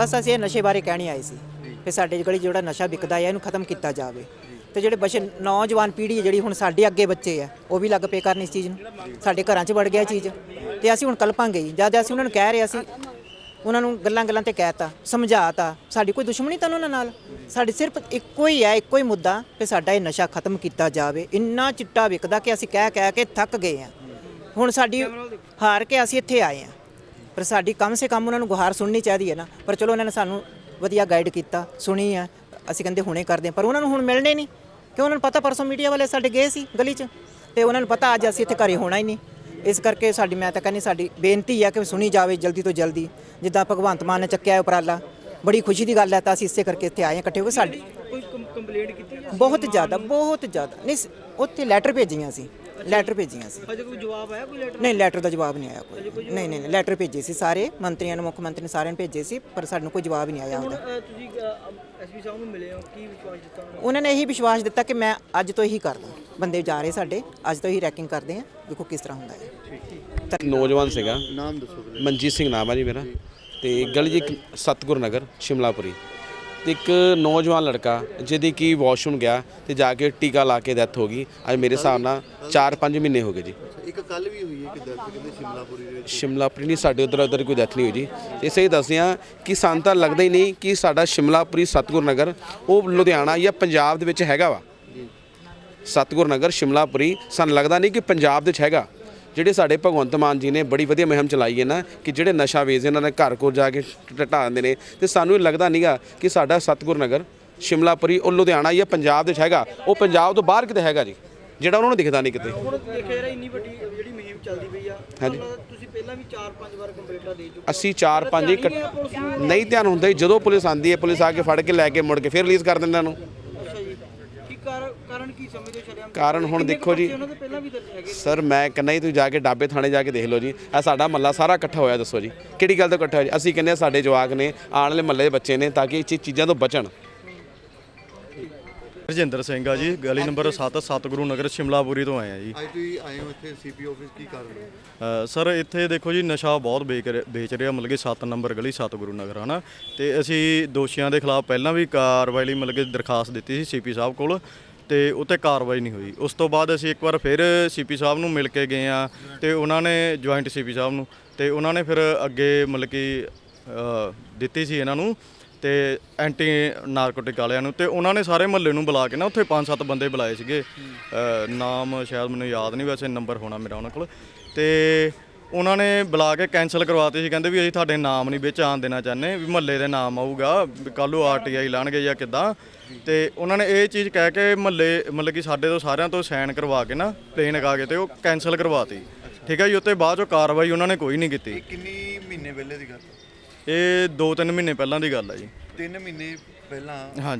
ਬਸ ਅਸੀਂ ਇਹ ਨਸ਼ੇ ਬਾਰੇ ਕਹਿਣੀ ਆਏ ਸੀ ਕਿ ਸਾਡੇ ਗਲੀ ਜਿਹੜਾ ਨਸ਼ਾ ਵਿਕਦਾ ਹੈ ਇਹਨੂੰ ਖਤਮ ਕੀਤਾ ਜਾਵੇ। ਤੇ ਜਿਹੜੇ ਬੱਚੇ ਨੌਜਵਾਨ ਪੀੜ੍ਹੀ ਹੈ ਜਿਹੜੀ ਹੁਣ ਸਾਡੇ ਅੱਗੇ ਬੱਚੇ ਆ, ਉਹ ਵੀ ਲੱਗ ਪਏ ਕਰਨ ਇਸ ਚੀਜ਼ ਨੂੰ। ਸਾਡੇ ਘਰਾਂ 'ਚ ਵੜ ਗਿਆ ਇਹ ਚੀਜ਼। ਤੇ ਅਸੀਂ ਹੁਣ ਕਲਪਾਂਗੇ ਹੀ ਜਦ ਅਸੀਂ ਉਹਨਾਂ ਨੂੰ ਕਹਿ ਰਹੇ ਸੀ ਉਹਨਾਂ ਨੂੰ ਗੱਲਾਂ ਗੱਲਾਂ ਤੇ ਕਹਿਤਾ, ਸਮਝਾਤਾ। ਸਾਡੀ ਕੋਈ ਦੁਸ਼ਮਣੀ ਤਾਂ ਉਹਨਾਂ ਨਾਲ? ਸਾਡੀ ਸਿਰਫ ਇੱਕੋ ਹੀ ਹੈ ਇੱਕੋ ਹੀ ਮੁੱਦਾ ਕਿ ਸਾਡਾ ਇਹ ਨਸ਼ਾ ਖਤਮ ਕੀਤਾ ਜਾਵੇ। ਇੰਨਾ ਚਿੱਟਾ ਵਿਕਦਾ ਕਿ ਅਸੀਂ ਕਹਿ ਕਹਿ ਕੇ ਥੱਕ ਗਏ ਹਾਂ ਹੁਣ ਸਾਡੀ ਹਾਰ ਕੇ ਅਸੀਂ ਇੱਥੇ ਆਏ ਹਾਂ ਪਰ ਸਾਡੀ ਕਮ ਸੇ ਕਮ ਉਹਨਾਂ ਨੂੰ ਗੁਹਾਰ ਸੁਣਨੀ ਚਾਹੀਦੀ ਹੈ ਨਾ। ਪਰ ਚਲੋ ਉਹਨਾਂ ਨੇ ਸਾਨੂੰ ਵਧੀਆ ਗਾਈਡ ਕੀਤਾ ਸੁਣੀ ਆ ਅਸੀਂ ਕਹਿੰਦੇ ਹੁਣੇ ਕਰਦੇ ਹਾਂ। ਪਰ ਉਹਨਾਂ ਨੂੰ ਹੁਣ ਮਿਲਣੇ ਨਹੀਂ ਕਿ ਉਹਨਾਂ ਨੂੰ ਪਤਾ ਪਰਸੋਂ ਮੀਡੀਆ ਵਾਲੇ ਸਾਡੇ ਗਏ ਸੀ ਗਲੀ 'ਚ ਤੇ ਉਹਨਾਂ ਨੂੰ ਪਤਾ ਅੱਜ ਅਸੀਂ ਇੱਥੇ ਘਰੇ ਹੋਣਾ ਹੀ ਨਹੀਂ। ਇਸ ਕਰਕੇ ਸਾਡੀ ਮੈਂ ਤਾਂ ਕਹਿੰਦੀ ਸਾਡੀ ਬੇਨਤੀ ਹੈ ਕਿ ਸੁਣੀ ਜਾਵੇ ਜਲਦੀ ਤੋਂ ਜਲਦੀ। ਜਿੱਦਾਂ ਭਗਵੰਤ ਮਾਨ ਨੇ ਚੱਕਿਆ ਹੈ ਉਪਰਾਲਾ ਬੜੀ ਖੁਸ਼ੀ ਦੀ ਗੱਲ ਹੈ ਤਾਂ ਅਸੀਂ ਇਸੇ ਕਰਕੇ ਇੱਥੇ ਆਏ ਹਾਂ ਇਕੱਠੇ ਹੋ ਕੇ। ਸਾਡੀ ਕੋਈ ਕੰਪਲੇਂਟ ਕੀਤੀ ਬਹੁਤ ਜ਼ਿਆਦਾ ਬਹੁਤ ਜ਼ਿਆਦਾ। ਨਹੀਂ ਉੱਥੇ ਲੈਟਰ ਭੇਜੀਆਂ ਸੀ। ਲੈਟਰ ਭੇਜੀਆਂ ਸੀ। ਹਜੇ ਕੋਈ ਜਵਾਬ ਆਇਆ ਕੋਈ ਲੈਟਰ ਨਹੀਂ ਲੈਟਰ ਦਾ ਜਵਾਬ ਨਹੀਂ ਆਇਆ ਕੋਈ। ਨਹੀਂ ਨਹੀਂ ਨਹੀਂ, ਲੈਟਰ ਭੇਜੇ ਸੀ ਸਾਰੇ। ਮੰਤਰੀਆਂ ਨੂੰ ਮੁੱਖ ਮੰਤਰੀ ਨੇ ਸਾਰਿਆਂ ਨੂੰ ਭੇਜੇ ਸੀ ਪਰ ਸਾਨੂੰ ਕੋਈ ਜਵਾਬ ਹੀ ਨਹੀਂ ਆਇਆ ਹੁਣ ਅ, ਤੁਸੀਂ ਐਸਪੀ ਸਾਹਿਬ ਨੂੰ ਮਿਲੇ ਹੋ ਕੀ ਵਿਸ਼ਵਾਸ ਦਿੱਤਾ ਉਹਨਾਂ ਨੇ? ਉਹਨਾਂ ਨੇ ਇਹੀ ਵਿਸ਼ਵਾਸ ਦਿੱਤਾ ਕਿ ਮੈਂ ਅੱਜ ਤੋਂ ਇਹੀ ਕਰਦਾ ਬੰਦੇ ਜਾ ਰਹੇ ਸਾਡੇ ਅੱਜ ਤੋਂ ਹੀ ਰੈਕਿੰਗ ਕਰਦੇ ਆ। ਦੇਖੋ ਕਿਸ ਤਰ੍ਹਾਂ ਹੁੰਦਾ ਹੈ ਨੌਜਵਾਨ ਸੀਗਾ। ਨਾਮ ਦੱਸੋ ਮਨਜੀਤ ਸਿੰਘ ਨਾਮ ਆ ਜੀ ਮੇਰਾ। ਤੇ ਗਲੀ ਇੱਕ ਸਤਗੁਰ ਨਗਰ ਸ਼ਿਮਲਾਪੁਰੀ। ਤੇ ਇੱਕ ਨੌਜਵਾਨ ਲੜਕਾ ਜਿਹਦੀ ਕੀ ਵਾਸ਼ਰੂਮ ਗਿਆ ਤੇ ਜਾ ਕੇ ਟੀਕਾ ਲਾ ਕੇ ਡੈਥ ਹੋ ਗਈ। ਅੱਜ ਮੇਰੇ ਹਿਸਾਬ ਨਾਲ 4-5 ਮਹੀਨੇ ਹੋ ਗਏ ਜੀ। ਇੱਕ ਕੱਲ ਵੀ ਹੋਈ ਹੈ ਕਿ ਦਰਦ ਕਹਿੰਦੇ ਸ਼ਿਮਲਾਪੁਰੀ ਦੇ ਵਿੱਚ? ਸ਼ਿਮਲਾਪੁਰੀ ਨਹੀਂ ਸਾਡੇ ਉਧਰ ਉਧਰ ਕੋਈ ਡੈਥ ਨਹੀਂ ਹੋਈ ਜੀ। ਇਸੇ ਹੀ ਦੱਸਦੇ ਹਾਂ ਕਿ ਸਾਨੂੰ ਤਾਂ ਲੱਗਦਾ ਹੀ ਨਹੀਂ ਕਿ ਸਾਡਾ ਸ਼ਿਮਲਾਪੁਰੀ ਸਤਗੁਰ ਨਗਰ ਉਹ ਲੁਧਿਆਣਾ ਜਾਂ ਪੰਜਾਬ ਦੇ ਵਿੱਚ ਹੈਗਾ ਵਾ। ਸਤਗੁਰ ਨਗਰ ਸ਼ਿਮਲਾਪੁਰੀ ਸਾਨੂੰ ਲੱਗਦਾ ਨਹੀਂ ਕਿ ਪੰਜਾਬ ਦੇ ਵਿੱਚ ਹੈਗਾ। ਜਿਹੜੇ ਸਾਡੇ ਭਗਵੰਤ ਮਾਨ ਜੀ ਨੇ ਬੜੀ ਵਧੀਆ ਮੁਹਿੰਮ ਚਲਾਈ ਹੈ ਨਾ ਕਿ ਜਿਹੜੇ ਨਸ਼ਾ ਵੇਚਦੇ ਇਹਨਾਂ ਦੇ ਘਰ ਕੋਲ ਜਾ ਕੇ ਢਟਾ ਦਿੰਦੇ ਨੇ ਤੇ ਸਾਨੂੰ ਇਹ ਲੱਗਦਾ ਨਹੀਂਗਾ ਕਿ ਸਾਡਾ ਸਤਗੁਰ ਨਗਰ ਸ਼ਿਮਲਾਪੁਰੀ ਉਹ ਲੁਧਿਆਣਾ ਜਾਂ ਪੰਜਾਬ ਦੇ ਹੈਗਾ ਉਹ ਪੰਜਾਬ ਤੋਂ ਬਾਹਰ ਕਿਤੇ ਹੈਗਾ ਜੀ ਜਿਹੜਾ ਉਹਨਾਂ ਨੂੰ ਦਿਖਦਾ ਨਹੀਂ ਕਿਤੇ। ਹੁਣ ਦੇਖਿਆ ਯਾਰ ਇੰਨੀ ਵੱਡੀ ਜਿਹੜੀ ਮੁਹਿੰਮ ਚੱਲਦੀ ਪਈ ਆ ਹਾਂਜੀ। ਤੁਸੀਂ ਪਹਿਲਾਂ ਵੀ 4-5 ਵਾਰ ਕੰਪਲੇਂਟਾਂ ਦੇ ਚੁੱਕੇ ਅਸੀਂ 4-5 ਨਹੀਂ ਧਿਆਨ ਹੁੰਦਾ ਜਦੋਂ ਪੁਲਿਸ ਆਂਦੀ ਹੈ ਪੁਲਿਸ ਆ ਕੇ ਫੜ ਕੇ ਲੈ ਕੇ ਮੁੜ ਕੇ ਫਿਰ ਰਿਲੀਜ਼ ਕਰ ਦਿੰਦਾ ਇਹਨਾਂ ਨੂੰ। ਕਾਰਨ ਕਾਰਨ ਹੁਣ ਦੇਖੋ ਜੀ ਸਰ ਮੈਂ ਕਹਿੰਦਾ ਜੀ ਤੁਸੀਂ ਜਾ ਕੇ ਡਾਬੇ ਥਾਣੇ ਜਾ ਕੇ ਦੇਖ ਲਓ ਜੀ। ਆ ਸਾਡਾ ਮੱਲਾ ਸਾਰਾ ਇਕੱਠਾ ਹੋਇਆ ਦੱਸੋ ਜੀ। ਕਿਹੜੀ ਗੱਲ ਤੋਂ ਇਕੱਠਾ ਹੋਇਆ ਜੀ? ਅਸੀਂ ਕਹਿੰਦੇ ਹਾਂ ਸਾਡੇ ਜਵਾਕ ਨੇ ਆਉਣ ਵਾਲੇ ਮੱਲੇ ਦੇ ਬੱਚੇ ਨੇ ਤਾਂ ਕਿ ਇਹ ਚੀ- ਚੀਜ਼ਾਂ ਤੋਂ ਬਚਣ। ਰਜਿੰਦਰ ਸਿੰਘ ਆ ਜੀ ਗਲੀ ਨੰਬਰ 7 ਸਤਗੁਰੂ ਨਗਰ ਸ਼ਿਮਲਾਪੁਰੀ ਤੋਂ ਆਏ ਆ ਜੀ। ਅੱਜ ਤੁਸੀਂ ਆਏ ਹੋ ਇੱਥੇ ਸੀਪੀ ਆਫਿਸ ਕੀ ਕਰ ਰਹੇ ਹੋ? ਅ, ਸਰ ਇੱਥੇ ਦੇਖੋ ਜੀ ਨਸ਼ਾ ਬਹੁਤ ਵੇਚ ਰਿਹਾ- ਵੇਚ ਰਿਹਾ ਮਤਲਬ ਕਿ 7 ਨੰਬਰ ਗਲੀ ਸਤਗੁਰੂ ਨਗਰ ਹਨਾ? ਤੇ ਅਸੀਂ ਦੋਸ਼ੀਆਂ ਦੇ ਖਿਲਾਫ ਪਹਿਲਾਂ ਵੀ ਕਾਰਵਾਈ ਲਈ ਮਤਲਬ ਕਿ ਦਰਖਾਸਤ ਦਿੱਤੀ ਸੀ ਸੀਪੀ ਸਾਹਿਬ ਕੋਲ। ਤੇ ਉੱਤੇ ਕਾਰਵਾਈ ਨਹੀਂ ਹੋਈ। ਉਸ ਤੋਂ ਬਾਅਦ ਅਸੀਂ ਇੱਕ ਵਾਰ ਫਿਰ ਸੀਪੀ ਸਾਹਿਬ ਨੂੰ ਮਿਲ ਕੇ ਗਏ ਆ ਤੇ ਉਹਨਾਂ ਨੇ ਜੁਆਇੰਟ ਸੀਪੀ ਸਾਹਿਬ ਨੂੰ ਤੇ ਉਹਨਾਂ ਨੇ ਫਿਰ ਅੱਗੇ ਮਤਲਬ ਕਿ ਅ, ਦਿੱਤੀ ਸੀ ਇਹਨਾਂ ਨੂੰ ਤੇ ਐਂਟੀ ਨਾਰਕੋਟਿਕ ਵਾਲਿਆਂ ਨੂੰ ਤੇ ਉਹਨਾਂ ਨੇ ਸਾਰੇ ਮਹੱਲੇ ਨੂੰ ਬੁਲਾ ਕੇ ਨਾ ਉੱਥੇ ਪੰਜ ਸੱਤ ਬੰਦੇ ਬੁਲਾਏ ਸੀਗੇ। ਅ, ਨਾਮ ਸ਼ਾਇਦ ਮੈਨੂੰ ਯਾਦ ਨਹੀਂ ਵੈਸੇ ਨੰਬਰ ਹੋਣਾ ਮੇਰਾ ਉਹਨਾਂ ਕੋਲ। ਤੇ ਉਹਨਾਂ ਨੇ ਬੁਲਾ ਕੇ ਕੈਨਸਲ ਕਰਵਾਤੇ ਸੀ। ਕਹਿੰਦੇ ਵੀ ਅਸੀਂ ਤੁਹਾਡੇ ਨਾਮ ਨਹੀਂ ਵਿੱਚ ਆਣ ਦੇਣਾ ਚਾਹੁੰਦੇ ਵੀ ਮਹੱਲੇ ਦੇ ਨਾਮ ਆਊਗਾ ਨੂੰ ਆਰਟੀਆਈ ਲਾਣਗੇ ਜਾਂ ਕਿੱਦਾਂ। ਤੇ ਉਹਨਾਂ ਨੇ ਇਹ ਚੀਜ਼ ਕਹਿ ਕੇ ਮਹੱਲੇ ਮਤਲਬ ਕਿ ਸਾਡੇ ਤੋਂ ਸਾਰਿਆਂ ਤੋਂ ਸਾਈਨ ਕਰਵਾ ਕੇ ਨਾ ਪਲੇਨ ਲਗਾ ਕੇ ਤੇ ਉਹ ਕੈਨਸਲ ਕਰਵਾਤੀ। ਠੀਕ ਹੈ ਜੀ ਉੱਤੇ ਬਾਅਦ ਚੋਂ ਕਾਰਵਾਈ ਉਹਨਾਂ ਨੇ ਕੋਈ ਨਹੀਂ ਕੀਤੀ। ਕਿੰਨੀ ਮਹੀਨੇ ਪਹਿਲੇ ਦੀ ਗੱਲ? ਇਹ 2-3 ਮਹੀਨੇ ਪਹਿਲਾਂ ਦੀ ਗੱਲ ਹੈ ਜੀ। 3 ਮਹੀਨੇ ਪਹਿਲਾਂ।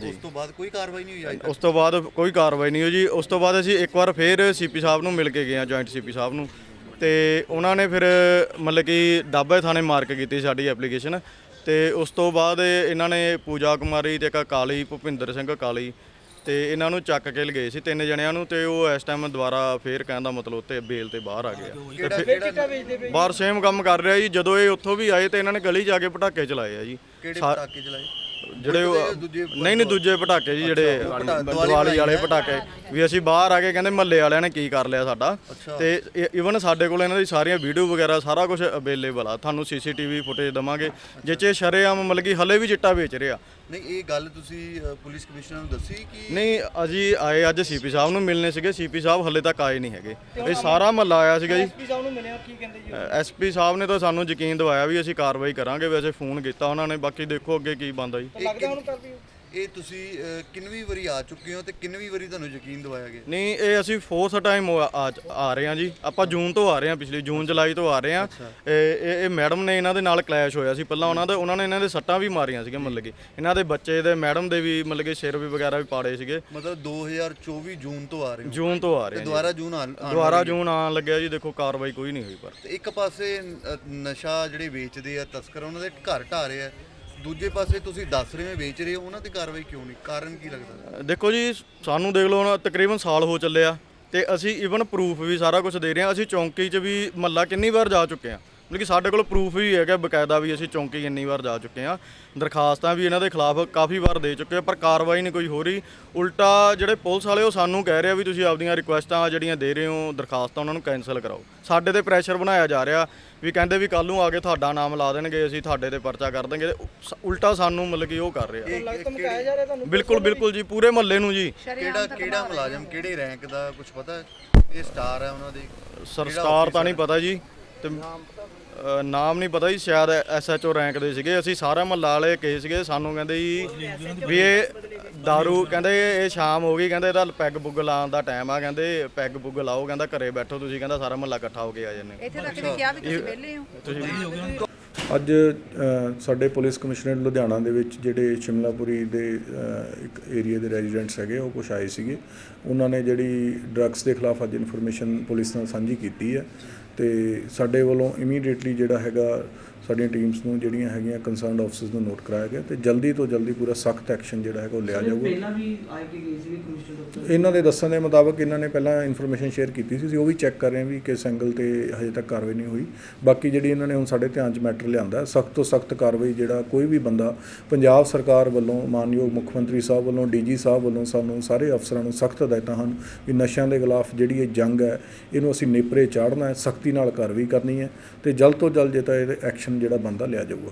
ਉਸ ਤੋਂ ਬਾਅਦ ਕੋਈ ਕਾਰਵਾਈ ਨਹੀਂ ਹੋਈ ਉਸ ਤੋਂ ਬਾਅਦ ਕੋਈ ਕਾਰਵਾਈ ਨਹੀਂ ਹੋਈ ਜੀ। ਉਸ ਤੋਂ ਬਾਅਦ ਅਸੀਂ ਇੱਕ ਵਾਰ ਫੇਰ ਸੀਪੀ ਸਾਹਿਬ ਨੂੰ ਮਿਲ ਕੇ ਗਏ ਆ ਜੁਆਇੰਟ ਸੀਪੀ ਸਾਹਿਬ ਨੂੰ। ਤੇ ਉਹਨਾਂ ਨੇ ਫਿਰ ਮਤਲਬ ਕਿ ਡਾਬੇ ਥਾਣੇ ਮਾਰਕ ਕੀਤੀ ਸਾਡੀ ਐਪਲੀਕੇਸ਼ਨ ਤੇ ਉਸ ਤੋਂ ਬਾਅਦ ਇਹਨਾਂ ਨੇ ਪੂਜਾ ਕੁਮਾਰੀ ਤੇ ਇੱਕ ਕਾਲੀ ਭੁਪਿੰਦਰ ਸਿੰਘ ਕਾਲੀ ਤੇ ਇਹਨਾਂ ਨੂੰ ਚੱਕ ਕੇ ਲਗਏ ਸੀ ਤਿੰਨ ਜਣਿਆਂ ਨੂੰ ਤੇ ਉਹ ਇਸ ਟਾਈਮ ਦੁਬਾਰਾ ਫੇਰ ਕਹਿਣ ਦਾ ਮਤਲਬ ਉੱਤੇ ਬੇਲ ਤੇ ਬਾਹਰ ਆ ਗਏ ਆ ਕਿਹੜਾ ਕਿਹੜਾ ਬਾਹਰ ਸੇਮ ਕੰਮ ਕਰ ਰਿਹਾ ਜੀ ਜਦੋਂ ਇਹ ਉੱਥੋਂ ਵੀ ਆਏ ਤੇ ਇਹਨਾਂ ਨੇ ਗਲੀ ਜਾ ਕੇ ਪਟਾਕੇ ਚਲਾਏ ਆ ਜੀ। ਕਿਹੜੇ ਪਟਾਕੇ ਚਲਾਏ? ਜਿਹੜੇ ਉਹ- ਨਹੀਂ ਨਹੀਂ ਦੂਜੇ ਪਟਾਕੇ ਜੀ ਜਿਹੜੇ ਦੀਵਾਲੀ ਵਾਲੇ ਪਟਾਕੇ। ਵੀ ਅਸੀਂ ਬਾਹਰ ਆ ਕੇ ਕਹਿੰਦੇ ਮਹੱਲੇ ਵਾਲਿਆਂ ਨੇ ਕੀ ਕਰ ਲਿਆ ਸਾਡਾ। ਤੇ ਇਵਨ ਸਾਡੇ ਕੋਲ ਇਹਨਾਂ ਦੀ ਸਾਰੀਆਂ ਵੀਡੀਓ ਵਗੈਰਾ ਸਾਰਾ ਕੁਝ ਅਵੇਲੇਬਲ ਆ। ਤੁਹਾਨੂੰ ਸੀਸੀਟੀਵੀ ਫੁਟੇਜ ਦਵਾਂਗੇ। ਜਿਹ 'ਚ ਸ਼ਰੇਆਮ ਮਤਲਬ ਕਿ ਹਲੇ ਵੀ ਚਿੱਟਾ ਵੇਚ ਰਿਹਾ ਨਹੀਂ ਇਹ ਗੱਲ ਤੁਸੀਂ ਅ, ਪੁਲਿਸ ਕਮਿਸ਼ਨਰ ਨੂੰ ਦੱਸੀ ਕਿ ਨਹੀਂ ਅਸੀਂ ਆਏ ਅੱਜ ਸੀਪੀ ਸਾਹਿਬ ਨੂੰ ਮਿਲਨੇ ਸੀਗੇ। ਸੀਪੀ ਸਾਹਿਬ ਹਲੇ ਤੱਕ ਆਏ ਨਹੀਂ ਹੈਗੇ। ਇਹ ਸਾਰਾ ਮਹੱਲਾ ਆਇਆ ਸੀਗਾ ਜੀ। ਐਸਪੀ ਸਾਹਿਬ ਨੂੰ ਮਿਲਿਆ ਕੀ ਕਹਿੰਦੇ ਜੀ ਐਸਪੀ ਸਾਹਿਬ ਨੇ ਤਾਂ ਸਾਨੂੰ ਯਕੀਨ ਦਿਵਾਇਆ ਵੀ ਅਸੀਂ ਕਾਰਵਾਈ ਕਰਾਂਗੇ। ਵੈਸੇ ਫੋਨ ਕੀਤਾ ਉਹਨਾਂ ਨੇ ਬਾਕੀ ਦੇਖੋ ਅੱਗੇ ਕੀ ਬਣਦਾ ਜੀ। ਲੱਗਦਾ ਹੁਣ ਕਰਦੀ ਹੋ ਇਹ ਤੁਸੀਂ ਕਿੰਨਵੀਂ ਵਾਰੀ ਆ ਚੁੱਕੇ ਹੋ ਤੇ ਕਿੰਨਵੀਂ ਵਾਰੀ ਤੁਹਾਨੂੰ ਯਕੀਨ ਦਿਵਾਇਆ ਗਿਆ? ਨਹੀਂ ਇਹ ਅਸੀਂ ਫੋਰਥ ਟਾਈਮ ਆ ਰਹੇ ਹਾਂ ਜੀ। ਆਪਾਂ ਜੂਨ ਤੋਂ ਆ ਰਹੇ ਹਾਂ ਪਿਛਲੀ ਜੂਨ ਜੁਲਾਈ ਤੋਂ ਆ ਰਹੇ ਹਾਂ। ਇਹ ਇਹ- ਮੈਡਮ ਨੇ ਇਹਨਾਂ ਦੇ ਨਾਲ ਕਲੈਸ਼ ਹੋਇਆ ਸੀ। ਪਹਿਲਾਂ ਉਹਨਾਂ ਦਾ ਉਹਨਾਂ ਨੇ ਇਹਨਾਂ ਦੇ ਸੱਟਾਂ ਵੀ ਮਾਰੀਆਂ ਸੀਗੀਆਂ ਮਤਲਬ ਕਿ। ਇਹਨਾਂ ਦੇ ਬੱਚੇ ਦੇ ਮੈਡਮ ਦੇ ਵੀ ਮਤਲਬ ਕਿ ਸਿਰ ਵੀ ਵਗੈਰਾ ਵੀ ਪਾੜੇ ਸੀਗੇ। ਮਤਲਬ 2024 ਜੂਨ ਤੋਂ ਆ ਰਹੇ ਹੋ। ਜੂਨ ਤੋਂ ਆ ਰਹੇ ਹਾਂ। ਦੁਬਾਰਾ ਜੂਨ ਆਉਣ ਦੁਬਾਰਾ। ਜੂਨ ਆਉਣ ਲੱਗਿਆ ਜੀ ਦੇਖੋ ਕਾਰਵਾਈ ਕੋਈ ਨਹੀਂ ਹੋਈ ਪਰ। ਇੱਕ ਪਾਸੇ ਨਸ਼ਾ ਜਿਹੜੇ ਵੇਚਦੇ ਆ ਤਸਕਰ ਉਹਨਾਂ ਦੇ ਘਰ ਢਾ ਰਹੇ ਆ। ਦੂਜੇ ਪਾਸੇ ਤੁਸੀਂ ਦੱਸ ਰਹੇ ਹੋ, ਵੇਚ ਰਹੇ ਹੋ, ਉਹਨਾਂ ਤੇ ਕਾਰਵਾਈ ਕਿਉਂ ਨਹੀਂ? ਕਾਰਨ ਕੀ ਲੱਗਦਾ? ਦੇਖੋ ਜੀ, ਸਾਨੂੰ ਦੇਖ ਲਓ ਹੁਣ ਤਕਰੀਬਨ ਸਾਲ ਹੋ ਚੱਲਿਆ ਤੇ ਅਸੀਂ ਈਵਨ ਪ੍ਰੂਫ ਵੀ ਸਾਰਾ ਕੁਝ ਦੇ ਰਹੇ ਹਾਂ। ਅਸੀਂ ਚੌਂਕੀ 'ਚ ਵੀ ਮੱਲਾ ਕਿੰਨੀ ਵਾਰ ਜਾ ਚੁੱਕੇ ਹਾਂ। ਮਤਲਬ ਕਿ ਸਾਡੇ ਕੋਲ ਪ੍ਰੂਫ ਵੀ ਹੈਗਾ ਬਕਾਇਦਾ ਵੀ ਅਸੀਂ ਚੌਂਕੀ ਇੰਨੀ ਵਾਰ ਜਾ ਚੁੱਕੇ ਆ ਦਰਖਾਸਤਾਂ ਵੀ ਇਹਨਾਂ ਦੇ ਖਿਲਾਫ ਕਾਫੀ ਵਾਰ ਦੇ ਚੁੱਕੇ ਆ ਪਰ ਕਾਰਵਾਈ ਨਹੀਂ ਕੋਈ ਹੋ ਰਹੀ। ਉਲਟਾ ਜਿਹੜੇ ਪੁਲਿਸ ਵਾਲੇ ਉਹ ਸਾਨੂੰ ਕਹਿ ਰਹੇ ਆ ਵੀ ਤੁਸੀਂ ਆਪਦੀਆਂ ਰਿਕੁਐਸਟਾਂ ਜਿਹੜੀਆਂ ਦੇ ਰਹੇ ਹੋ ਦਰਖਾਸਤਾਂ ਉਹਨਾਂ ਨੂੰ ਕੈਨਸਲ ਕਰਾਓ। ਸਾਡੇ ਤੇ ਪ੍ਰੈਸ਼ਰ ਬਣਾਇਆ ਜਾ ਰਿਹਾ ਵੀ ਕਹਿੰਦੇ ਵੀ ਕੱਲ ਨੂੰ ਆ ਕੇ ਤੁਹਾਡਾ ਨਾਮ ਲਾ ਦੇਣਗੇ ਅਸੀਂ ਤੁਹਾਡੇ ਤੇ ਪਰਚਾ ਕਰ ਦਾਂਗੇ ਸ- ਉਲਟਾ ਸਾਨੂੰ ਮਤਲਬ ਕਿ ਉਹ ਕਰ ਰਹੇ। ਬਿਲਕੁਲ ਬਿਲਕੁਲ ਜੀ ਪੂਰੇ ਮਹੱਲੇ ਨੂੰ ਜੀ। ਕਿਹੜਾ ਕਿਹੜਾ ਮੁਲਾਜ਼ਮ ਕਿਹੜੇ ਰੈਂਕ ਦਾ ਕੁਝ ਪਤਾ? ਇਹ ਸਟਾਰ ਹੈ ਉਹਨਾਂ ਦੀ। ਸਰਕਾਰ ਤਾਂ ਨਹੀਂ ਪਤਾ ਜੀ ਤੇ ਅ, ਨਾਮ ਨਹੀਂ ਪਤਾ ਜੀ ਸ਼ਾਇਦ ਐਸਐਚਓ ਰੈਂਕ ਦੇ ਸੀਗੇ। ਅਸੀਂ ਸਾਰਾ ਮਹੱਲਾ ਵਾਲੇ ਕਹੇ ਸੀਗੇ ਸਾਨੂੰ ਕਹਿੰਦੇ ਜੀ ਵੀ ਇਹ दारू ਕਹਿੰਦੇ ਇਹ ਸ਼ਾਮ ਹੋ ਗਈ ਕਹਿੰਦੇ ਇਹਦਾ ਪੈਗ ਪੁੱਗ ਲਾਉਣ ਦਾ ਟਾਈਮ ਆ ਕਹਿੰਦੇ ਪੈਗ ਪੁੱਗ ਲਾਓ ਕਹਿੰਦਾ ਘਰੇ ਬੈਠੋ ਤੁਸੀਂ ਕਹਿੰਦਾ ਸਾਰਾ ਮਹੱਲਾ ਇਕੱਠਾ ਹੋ ਕੇ ਆ ਜਾਂਦੇ ਇੱਥੇ ਤੱਕ ਵੀ ਕਿਹਾ ਵੀ ਤੁਸੀਂ ਵਿਹਲੇ ਹੋ। ਤੁਸੀਂ ਅੱਜ ਅ, ਸਾਡੇ ਪੁਲਿਸ ਕਮਿਸ਼ਨਰੇਟ ਲੁਧਿਆਣਾ ਦੇ ਵਿੱਚ ਜਿਹੜੇ ਸ਼ਿਮਲਾਪੁਰੀ ਦੇ ਅ, ਇੱਕ ਏਰੀਆ ਦੇ ਰੈਜ਼ੀਡੈਂਟਸ ਹੈਗੇ ਉਹ ਕੁਛ ਆਏ ਸੀਗੇ। ਉਹਨਾਂ ਨੇ ਜਿਹੜੀ ਡਰੱਗਸ ਦੇ ਖਿਲਾਫ ਅੱਜ ਇਨਫੋਰਮੇਸ਼ਨ ਪੁਲਿਸ ਨਾਲ ਸਾਂਝੀ ਕੀਤੀ ਹੈ। ਤੇ ਸਾਡੇ ਵੱਲੋਂ ਇਮੀਡੀਏਟਲੀ ਜਿਹੜਾ ਹੈਗਾ ਸਾਡੀਆਂ ਟੀਮਸ ਨੂੰ ਜਿਹੜੀਆਂ ਹੈਗੀਆਂ ਕੰਸਰਨਡ ਆਫਿਸਰਸ ਨੂੰ ਨੋਟ ਕਰਾਇਆ ਗਿਆ ਤੇ ਜਲਦੀ ਤੋਂ ਜਲਦੀ ਪੂਰਾ ਸਖਤ ਐਕਸ਼ਨ ਜਿਹੜਾ ਹੈਗਾ ਉਹ ਲਿਆ ਜਾਊਗਾ। ਪਹਿਲਾਂ ਵੀ ਕਿ ਗਏ ਸੀ ਕਮਿਸ਼ਨਰ ਦਫ਼ਤਰ ਇਹਨਾਂ ਦੇ ਦੱਸਣ ਦੇ ਮੁਤਾਬਕ ਇਹਨਾਂ ਨੇ ਪਹਿਲਾਂ ਇਨਫੋਰਮੇਸ਼ਨ ਸ਼ੇਅਰ ਕੀਤੀ ਸੀ ਅਸੀਂ ਉਹ ਵੀ ਚੈੱਕ ਕਰ ਰਹੇ ਹਾਂ ਵੀ ਕਿਸ ਐਂਗਲ ਤੇ ਹਜੇ ਤੱਕ ਕਾਰਵਾਈ ਨਹੀਂ ਹੋਈ। ਬਾਕੀ ਜਿਹੜੀ ਇਹਨਾਂ ਨੇ ਹੁਣ ਸਾਡੇ ਧਿਆਨ 'ਚ ਮੈਟਰ ਲਿਆਂਦਾ ਸਖਤ ਤੋਂ ਸਖਤ ਕਾਰਵਾਈ ਜਿਹੜਾ ਕੋਈ ਵੀ ਬੰਦਾ ਪੰਜਾਬ ਸਰਕਾਰ ਵੱਲੋਂ ਮਾਨਯੋਗ ਮੁੱਖ ਮੰਤਰੀ ਸਾਹਿਬ ਵੱਲੋਂ ਡੀਜੀ ਸਾਹਿਬ ਵੱਲੋਂ ਸਾਨੂੰ ਸਾਰੇ ਅਫਸਰਾਂ ਨੂੰ ਸਖਤ ਹਦਾਇਤਾਂ ਹਨ ਵੀ ਨਸ਼ਿਆਂ ਦੇ ਖਿਲਾਫ ਜਿਹੜੀ ਇਹ ਜੰਗ ਹੈ ਇਹਨੂੰ ਅਸੀਂ ਨੇਪਰੇ ਚਾੜਨਾ ਹੈ ਸਖਤੀ ਨਾਲ ਕਾਰਵਾਈ ਕਰਨੀ ਹੈ ਤੇ ਜਲਦ ਤੋਂ ਜਲਦ ਜੇ ਤਾਂ ਇਹ ਐਕਸ਼ਨ ਜਿਹੜਾ ਬੰਦਾ ਲਿਆ ਜਾਊਗਾ।